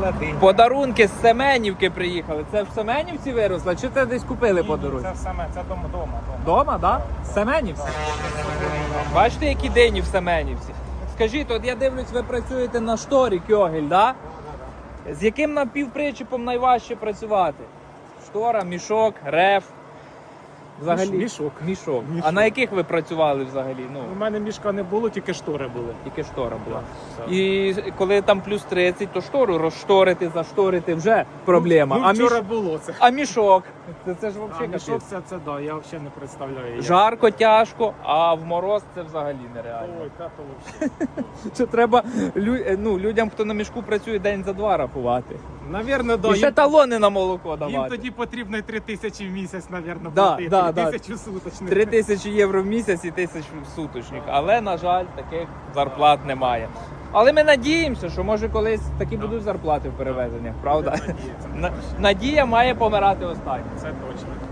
холодильник. Подарунки з Семенівки приїхали. Це в Семенівці виросло, чи це десь купили подарунки? Це в саме, це дома, дома, дома. так? да? Семенівці? Бачите, які дині в Семенівці? Скажіть, от я дивлюсь, ви працюєте на шторі Кьогель, да? З яким напівпричепом найважче працювати? Штора, мішок, реф. Взагалі. Мішок. Мішок. А на яких ви працювали взагалі? Ну, У мене мішка не було, тільки штори були. тільки штора була. Так. І коли там плюс 30, то штору розшторити, зашторити вже проблема. Ну, а, вчора міш... було це. а мішок? Це, це ж А мішок це, це да, я взагалі не представляю. як. Жарко, тяжко, а в мороз це взагалі нереально. Ой, та то взагалі. Це треба ну, людям, хто на мішку працює день за два рахувати. Навірно, да. І ще їм, талони на молоко їм тоді потрібно й 3 тисячі в місяць, навірно, Да, платити. да, да. тисячі суточних. Три тисячі євро в місяць і тисячу суточних. Але, на жаль, таких зарплат немає. Але ми надіємося, що може колись такі будуть зарплати в перевезеннях, правда? Надія має помирати останньою. Це точно.